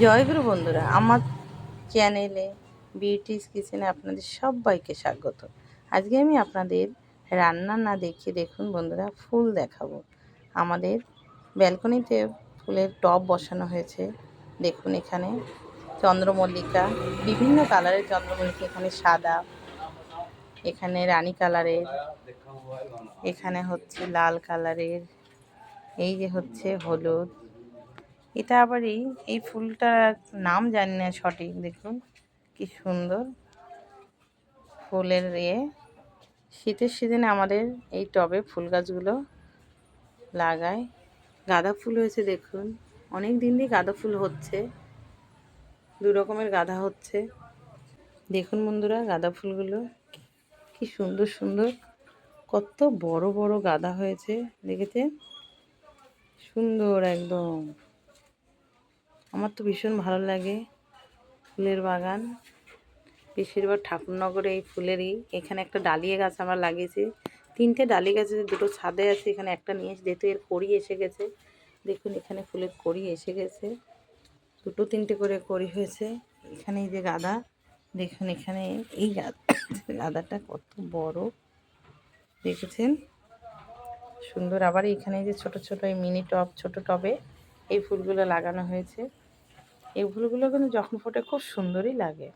জয়গুরু বন্ধুরা, আমার চ্যানেলে বিউটিস কিচেনে আপনাদের সবাইকে স্বাগত। আজকে আমি আপনাদের রান্না না দেখিয়ে দেখুন বন্ধুরা, ফুল দেখাবো। আমাদের ব্যালকনিতে ফুলের টব বসানো হয়েছে। দেখুন এখানে চন্দ্রমল্লিকা, বিভিন্ন কালারের চন্দ্রমল্লিকা, এখানে সাদা, এখানে রানী কালারের, এখানে হচ্ছে লাল কালারের, এই যে হচ্ছে হলুদ এটা আবার এই এই ফুলটার নাম জানি না সঠিক, দেখুন। কি সুন্দর ফুলের ইয়ে শীতের সিজনে আমাদের এই টবে ফুল গাছগুলো লাগায়। গাঁদা ফুল হয়েছে, দেখুন। অনেক দিন দিয়ে গাঁদা ফুল হচ্ছে। দু রকমের গাঁদা হচ্ছে। দেখুন বন্ধুরা, গাঁদা ফুলগুলো কি সুন্দর সুন্দর। কত বড় বড় গাঁদা হয়েছে, দেখেছেন? সুন্দর একদম। আমার তো ভীষণ ভালো লাগে ফুলের বাগান। বেশিরভাগ ঠাকুরনগরে এই ফুলেরই। এখানে একটা ডালিয়া গাছ আমরা লাগিয়েছি। তিনটে ডালিয়া গাছে দুটো ছাদে আছে, এখানে একটা নিয়ে এসে যেহেতু এর কড়ি এসে গেছে, দেখুন এখানে ফুলের কড়ি এসে গেছে। দুটো তিনটে করে কড়ি হয়েছে। এখানে এই যে গাদা, দেখুন এখানে এই গাদা, গাদাটা কত বড়। দেখেছেন? সুন্দর। আবার এখানে যে ছোট ছোট এই মিনি টব ছোট টবে এই ফুলগুলো লাগানো হয়েছে। এই ফুলগুলো কিন্তু যখন ফোটে খুব সুন্দরই লাগে।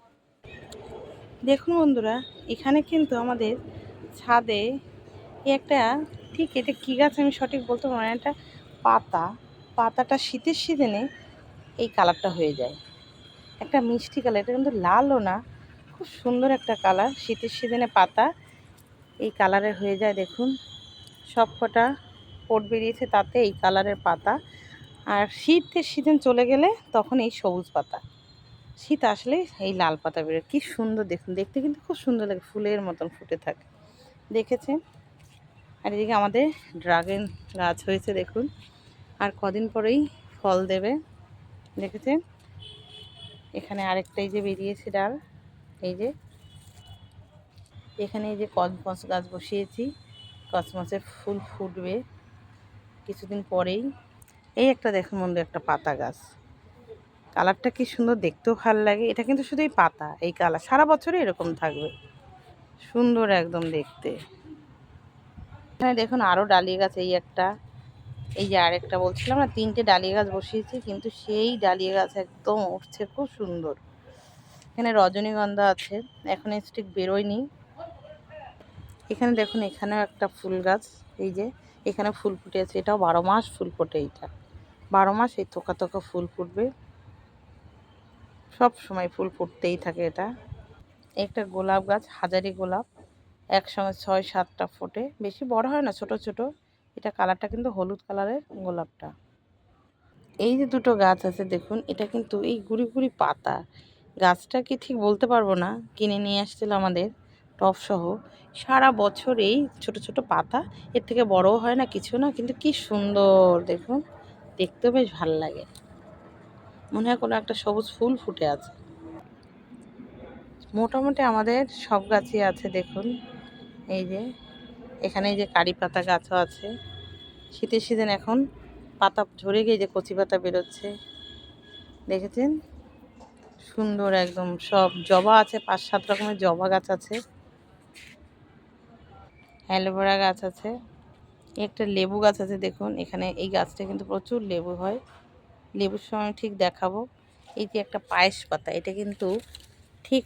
দেখুন বন্ধুরা, এখানে কিন্তু আমাদের ছাদে একটা, ঠিক এটা কী গাছ আমি সঠিক বলতে পারব না একটা পাতা। পাতাটা শীতের সিজনে এই কালারটা হয়ে যায়। একটা মিষ্টি কালার, এটা কিন্তু লালও না, খুব সুন্দর একটা কালার। শীতের সিজনে পাতা এই কালারের হয়ে যায়, দেখুন। সব কটা পোট বেরিয়েছে, তাতে এই কালারের পাতা। আর শীতের সিজন চলে গেলে তখন এই সবুজ পাতা। শীত আসলে এই লাল পাতা বেরোয়। কী সুন্দর দেখুন, দেখতে কিন্তু খুব সুন্দর লাগে, ফুলের মতন ফুটে থাকে। দেখেছেন? আর এদিকে আমাদের ড্রাগন গাছ হয়েছে দেখুন। আর কদিন পরেই ফল দেবে। দেখেছেন? এখানে আরেকটাই যে বেরিয়েছে ডাল। এই যে, এখানে এই যে কসমস গাছ বসিয়েছি। কসমসের ফুল ফুটবে। কিছুদিন পরেই এই একটা দেখুন বন্ধু, একটা পাতা গাছ। কালারটা কি সুন্দর, দেখতেও ভালো লাগে। এটা কিন্তু শুধু এই পাতা, এই কালার। সারা বছরই এরকম থাকবে। সুন্দর একদম দেখতে। এখানে দেখুন আরও ডালিয়া গাছ এই একটা। এই যে আরেকটা বলছিলাম না, তিনটে ডালিয়া গাছ বসিয়েছি, কিন্তু সেই ডালিয়া গাছ একদম উঠছে, খুব সুন্দর। এখানে রজনীগন্ধা আছে, এখন স্টিক বেরোয়নি। এখানে দেখুন, এখানেও একটা ফুল গাছ, এই যে এখানে ফুল ফুটে আছে। এটাও বারো মাস ফুল ফোটে এইটা। বারো মাস এই থোকা থোকা ফুল ফুটবে। সব সময় ফুল ফুটতেই থাকে এটা। একটা গোলাপ গাছ, হাজারি গোলাপ একসঙ্গে ছয় সাতটা ফোটে। বেশি বড় হয় না, ছোট ছোট। এটা কালারটা কিন্তু হলুদ কালারের গোলাপটা। এই যে দুটো গাছ আছে দেখুন, এটা কিন্তু এই গুড়ি গুড়ি পাতা। গাছটা কি ঠিক বলতে পারব না, কিনে নিয়ে আসছিল আমাদের টপ সহ। সারা বছর এই ছোট ছোট পাতা, এর থেকে বড়ও হয় না, কিছু না, কিন্তু কি সুন্দর দেখুন। দেখতেও বেশ ভালো লাগে। মনে হয় কোনো একটা সবুজ ফুল ফুটে আছে। মোটামুটি আমাদের সব গাছই আছে দেখুন। এই যে, এখানে যে কারি পাতা গাছও আছে। শীতের সিজন এখন, পাতা ঝরে গিয়ে যে কচি পাতা বেরোচ্ছে। দেখেছেন? সুন্দর একদম সব জবা আছে, পাঁচ সাত রকমের জবা গাছ আছে। অ্যালোভেরা গাছ আছে। একটা লেবু গাছ আছে দেখুন, এখানে এই গাছটা কিন্তু প্রচুর লেবু হয়। লেবুর সময় ঠিক দেখাবো। এই যে একটা পায়েস পাতা, এটা কিন্তু ঠিক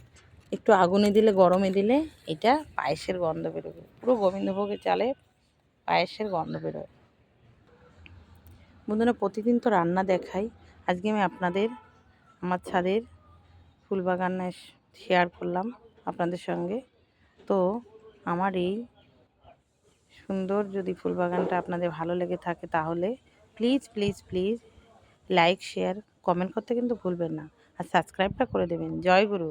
একটু আগুনে দিলে, গরমে দিলে এটা পায়েসের গন্ধ বেরোবে। পুরো গোবিন্দভোগের চালে পায়েসের গন্ধ বেরোয়। বন্ধুরা, প্রতিদিন তো রান্না দেখাই। আজকে আমি আপনাদের, আমার ছাদের ফুলবাগানে শেয়ার করলাম আপনাদের সঙ্গে। তো আমার এই সুন্দর যদি ফুল বাগানটা আপনাদের ভালো লেগে থাকে তাহলে please please please like share comment করতে কিন্তু ভুলবেন না। আর সাবস্ক্রাইবটা করে দেবেন। জয় গুরু।